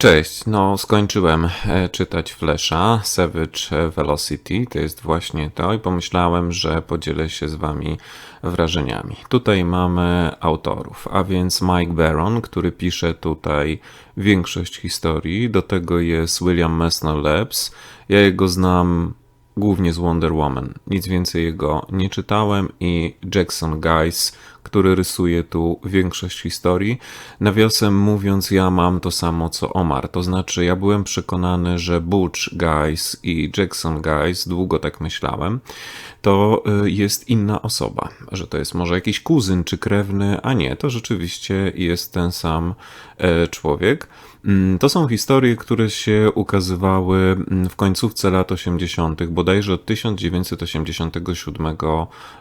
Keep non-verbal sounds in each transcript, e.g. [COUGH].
Cześć, no skończyłem e, czytać Flesha, Savage Velocity, to jest właśnie to i pomyślałem, że podzielę się z wami wrażeniami. Tutaj mamy autorów, a więc Mike Baron, który pisze tutaj większość historii, do tego jest William Messner Labs, ja jego znam głównie z Wonder Woman. Nic więcej jego nie czytałem i Jackson Guys, który rysuje tu większość historii. Nawiasem mówiąc, ja mam to samo co Omar, to znaczy ja byłem przekonany, że Butch Guys i Jackson Guys, długo tak myślałem, to y, jest inna osoba, że to jest może jakiś kuzyn czy krewny, a nie, to rzeczywiście jest ten sam e, człowiek. Mm, to są historie, które się ukazywały mm, w końcówce lat 80., bodajże od 1987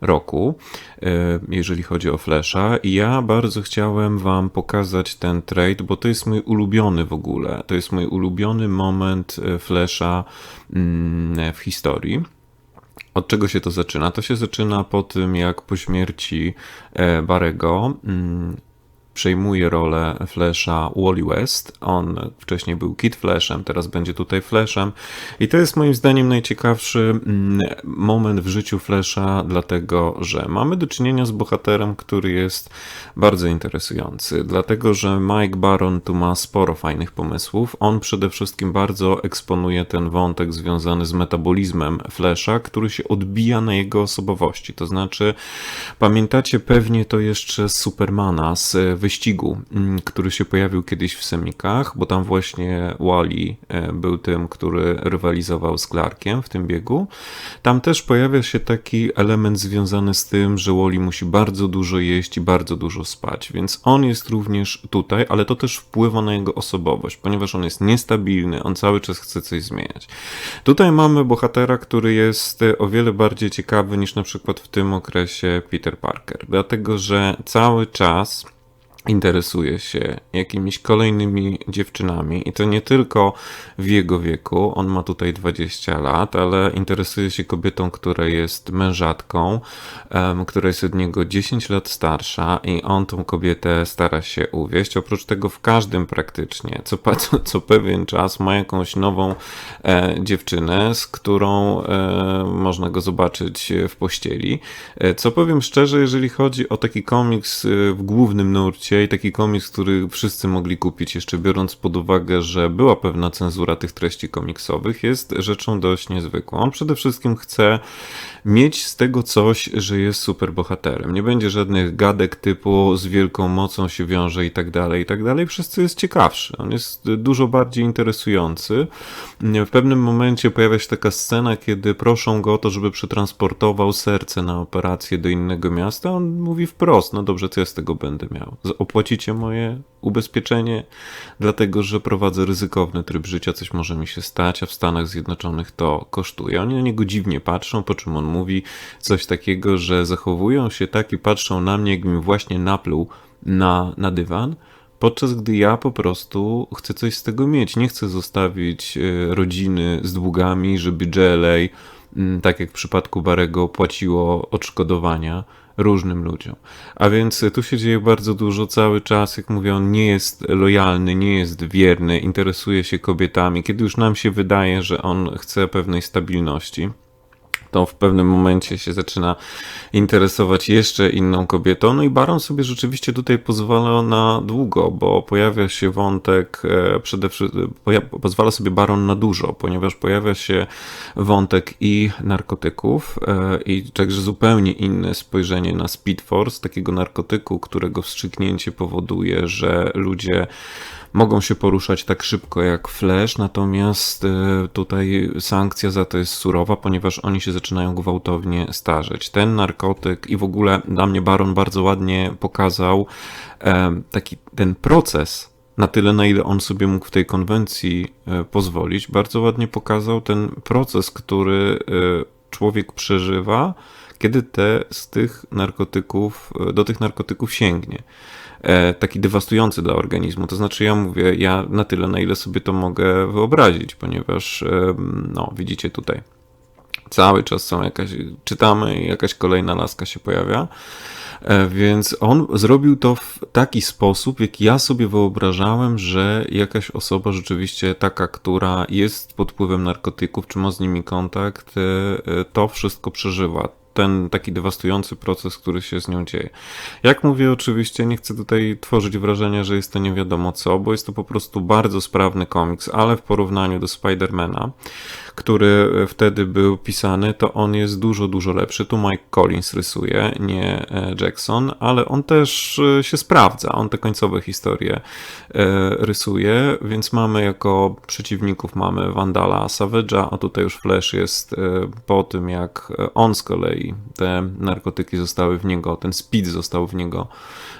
roku, e, jeżeli chodzi o Flasha. I ja bardzo chciałem Wam pokazać ten trade, bo to jest mój ulubiony w ogóle. To jest mój ulubiony moment e, Flasha mm, w historii. Od czego się to zaczyna? To się zaczyna po tym, jak po śmierci e, Barego przejmuje rolę Flasha Wally West. On wcześniej był Kid Flashem, teraz będzie tutaj Flashem. I to jest moim zdaniem najciekawszy mm, moment w życiu Flasha, dlatego że mamy do czynienia z bohaterem, który jest bardzo interesujący. Dlatego, że Mike Baron tu ma sporo fajnych pomysłów. On przede wszystkim bardzo eksponuje ten wątek związany z metabolizmem Flasha, który się odbija na jego osobowości. To znaczy, pamiętacie pewnie to jeszcze z Supermana, z wyścigu, mm, który się pojawił kiedyś w Semikach, bo tam właśnie Wally e, był tym, który rywalizował z Clarkiem w tym biegu. Tam też pojawia się taki element związany z tym, że Wally musi bardzo dużo jeść i bardzo dużo spać, więc on jest również tutaj, ale to też wpływa na jego osobowość, ponieważ on jest niestabilny, on cały czas chce coś zmieniać. Tutaj mamy bohatera, który jest e, o wiele bardziej ciekawy niż na przykład w tym okresie Peter Parker, dlatego że cały czas interesuje się jakimiś kolejnymi dziewczynami i to nie tylko w jego wieku, on ma tutaj 20 lat, ale interesuje się kobietą, która jest mężatką, um, która jest od niego 10 lat starsza i on tą kobietę stara się uwieść. Oprócz tego w każdym praktycznie, co, [LAUGHS] co, co pewien czas ma jakąś nową e, dziewczynę, z którą e, można go zobaczyć w pościeli. E, co powiem szczerze, jeżeli chodzi o taki komiks e, w głównym nurcie, i taki komiks, który wszyscy mogli kupić, jeszcze biorąc pod uwagę, że była pewna cenzura tych treści komiksowych, jest rzeczą dość niezwykłą. On przede wszystkim chce mieć z tego coś, że jest super bohaterem. Nie będzie żadnych gadek typu z wielką mocą się wiąże i tak dalej, i tak dalej. Przez co jest ciekawszy. On jest dużo bardziej interesujący. W pewnym momencie pojawia się taka scena, kiedy proszą go o to, żeby przetransportował serce na operację do innego miasta. On mówi wprost, no dobrze, co ja z tego będę miał? Opłacicie moje ubezpieczenie, dlatego że prowadzę ryzykowny tryb życia, coś może mi się stać, a w Stanach Zjednoczonych to kosztuje. Oni na niego dziwnie patrzą, po czym on mówi coś takiego, że zachowują się tak i patrzą na mnie, jakbym właśnie napluł na, na dywan, podczas gdy ja po prostu chcę coś z tego mieć. Nie chcę zostawić e, rodziny z długami, żeby JLA, tak jak w przypadku Barego, płaciło odszkodowania różnym ludziom. A więc tu się dzieje bardzo dużo cały czas, jak mówię, on nie jest lojalny, nie jest wierny, interesuje się kobietami, kiedy już nam się wydaje, że on chce pewnej stabilności to w pewnym momencie się zaczyna interesować jeszcze inną kobietą. No i Baron sobie rzeczywiście tutaj pozwala na długo, bo pojawia się wątek, e, przede wszystkim pozwala sobie Baron na dużo, ponieważ pojawia się wątek i narkotyków, e, i także zupełnie inne spojrzenie na Speed Force, takiego narkotyku, którego wstrzyknięcie powoduje, że ludzie mogą się poruszać tak szybko jak Flash, natomiast e, tutaj sankcja za to jest surowa, ponieważ oni się zaczynają gwałtownie starzeć. Ten narkotyk i w ogóle dla mnie Baron bardzo ładnie pokazał e, taki ten proces na tyle, na ile on sobie mógł w tej konwencji e, pozwolić, bardzo ładnie pokazał ten proces, który człowiek przeżywa, kiedy te z tych narkotyków, do tych narkotyków sięgnie. E, taki dewastujący dla organizmu. To znaczy, ja mówię, ja na tyle, na ile sobie to mogę wyobrazić, ponieważ, no, widzicie tutaj Cały czas są jakaś, czytamy jakaś kolejna laska się pojawia. E, więc on zrobił to w taki sposób, jak ja sobie wyobrażałem, że jakaś osoba rzeczywiście taka, która jest pod wpływem narkotyków, czy ma z nimi kontakt, e, e, to wszystko przeżywa ten taki dewastujący proces, który się z nią dzieje. Jak mówię, oczywiście nie chcę tutaj tworzyć wrażenia, że jest to nie wiadomo co, bo jest to po prostu bardzo sprawny komiks, ale w porównaniu do Spidermana, który wtedy był pisany, to on jest dużo, dużo lepszy. Tu Mike Collins rysuje, nie e, Jackson, ale on też e, się sprawdza. On te końcowe historie e, rysuje, więc mamy jako przeciwników mamy Vandala Savage'a, a tutaj już Flash jest po tym, jak on z kolei te narkotyki zostały w niego, ten speed został w niego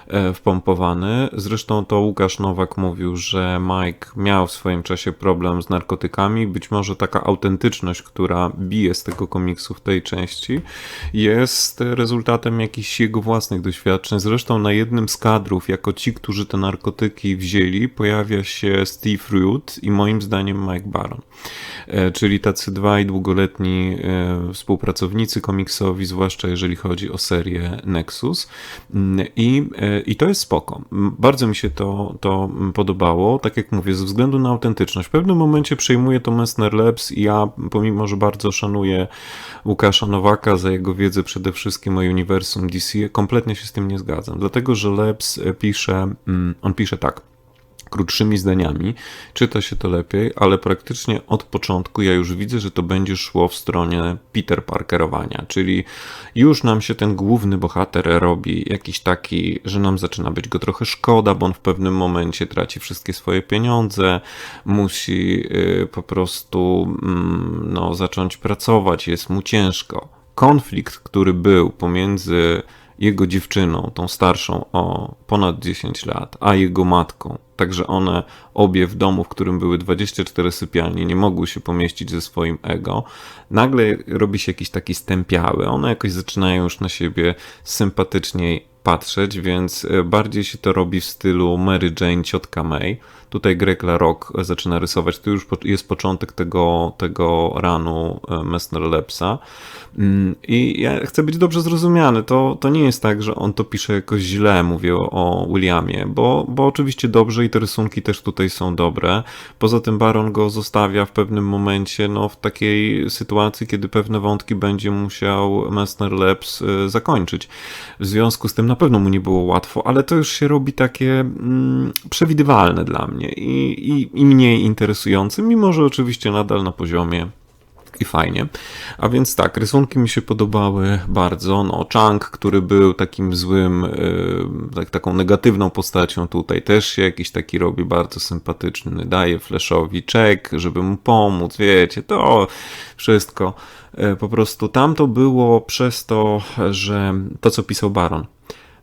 E, wpompowany. Zresztą to Łukasz Nowak mówił, że Mike miał w swoim czasie problem z narkotykami. Być może taka autentyczność, która bije z tego komiksu w tej części, jest rezultatem jakichś jego własnych doświadczeń. Zresztą na jednym z kadrów, jako ci, którzy te narkotyki wzięli, pojawia się Steve Root i moim zdaniem Mike Baron. E, czyli tacy dwaj długoletni e, współpracownicy komiksowi, zwłaszcza jeżeli chodzi o serię Nexus. Mm, I i to jest spoko. Bardzo mi się to, to podobało. Tak jak mówię, ze względu na autentyczność. W pewnym momencie przejmuje to Messner Labs i ja, pomimo, że bardzo szanuję Łukasza Nowaka za jego wiedzę przede wszystkim o uniwersum DC, kompletnie się z tym nie zgadzam. Dlatego, że Labs pisze, mm, on pisze tak krótszymi zdaniami, czyta się to lepiej, ale praktycznie od początku ja już widzę, że to będzie szło w stronie Peter Parkerowania, czyli już nam się ten główny bohater robi jakiś taki, że nam zaczyna być go trochę szkoda, bo on w pewnym momencie traci wszystkie swoje pieniądze, musi y, po prostu mm, no, zacząć pracować, jest mu ciężko. Konflikt, który był pomiędzy jego dziewczyną, tą starszą o ponad 10 lat, a jego matką, Także one obie w domu, w którym były 24 sypialnie, nie mogły się pomieścić ze swoim ego. Nagle robi się jakiś taki stępiały. One jakoś zaczynają już na siebie sympatyczniej patrzeć, więc e, bardziej się to robi w stylu Mary Jane, ciotka May. Tutaj Greg LaRock zaczyna rysować. To już jest początek tego, tego ranu e, Messner Lepsa. Mm, I ja chcę być dobrze zrozumiany. To, to nie jest tak, że on to pisze jakoś źle, mówię o Williamie, bo, bo oczywiście dobrze i te rysunki też tutaj są dobre. Poza tym Baron go zostawia w pewnym momencie no, w takiej sytuacji, kiedy pewne wątki będzie musiał Messner Labs e, zakończyć. W związku z tym na pewno mu nie było łatwo, ale to już się robi takie mm, przewidywalne dla mnie i, i, i mniej interesujące, mimo że oczywiście nadal na poziomie i fajnie. A więc tak, rysunki mi się podobały bardzo. No, Chang, który był takim złym, yy, tak, taką negatywną postacią tutaj, też się jakiś taki robi bardzo sympatyczny. Daje Flashowi czek, żeby mu pomóc, wiecie, to wszystko. Yy, po prostu tam to było przez to, że to, co pisał Baron,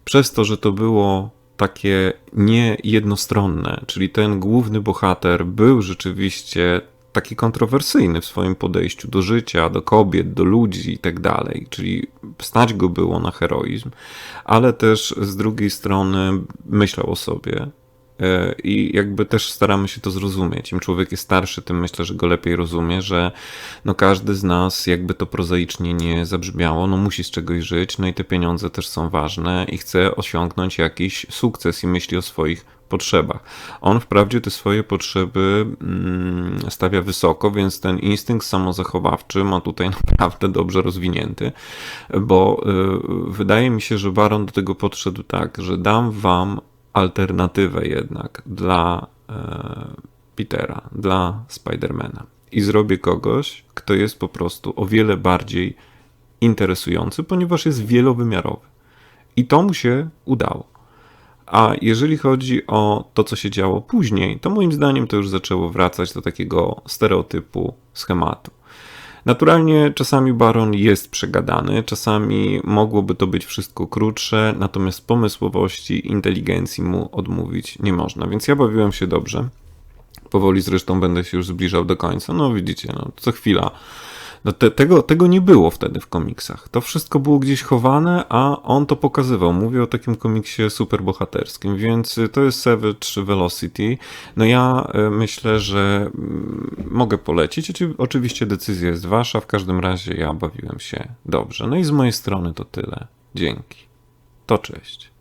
przez to, że to było takie nie jednostronne, czyli ten główny bohater był rzeczywiście taki kontrowersyjny w swoim podejściu do życia, do kobiet, do ludzi i tak dalej, czyli stać go było na heroizm, ale też z drugiej strony myślał o sobie, i jakby też staramy się to zrozumieć. Im człowiek jest starszy, tym myślę, że go lepiej rozumie, że no każdy z nas, jakby to prozaicznie nie zabrzmiało, no musi z czegoś żyć, no i te pieniądze też są ważne i chce osiągnąć jakiś sukces i myśli o swoich potrzebach. On wprawdzie te swoje potrzeby mm, stawia wysoko, więc ten instynkt samozachowawczy ma tutaj [LAUGHS] naprawdę dobrze rozwinięty, bo y, wydaje mi się, że Baron do tego podszedł tak, że dam wam alternatywę jednak dla e, Petera, dla Spidermana i zrobię kogoś, kto jest po prostu o wiele bardziej interesujący, ponieważ jest wielowymiarowy. I to mu się udało. A jeżeli chodzi o to, co się działo później, to moim zdaniem to już zaczęło wracać do takiego stereotypu, schematu. Naturalnie czasami Baron jest przegadany, czasami mogłoby to być wszystko krótsze, natomiast pomysłowości, inteligencji mu odmówić nie można. Więc ja bawiłem się dobrze. Powoli zresztą będę się już zbliżał do końca. No widzicie, no, co chwila No te, tego, tego nie było wtedy w komiksach. To wszystko było gdzieś chowane, a on to pokazywał. Mówię o takim komiksie superbohaterskim, więc y, to jest Savage Velocity. No ja y, myślę, że mm, mogę polecić. Oczy- Oczywiście decyzja jest wasza, w każdym razie ja bawiłem się dobrze. No i z mojej strony to tyle. Dzięki. To cześć.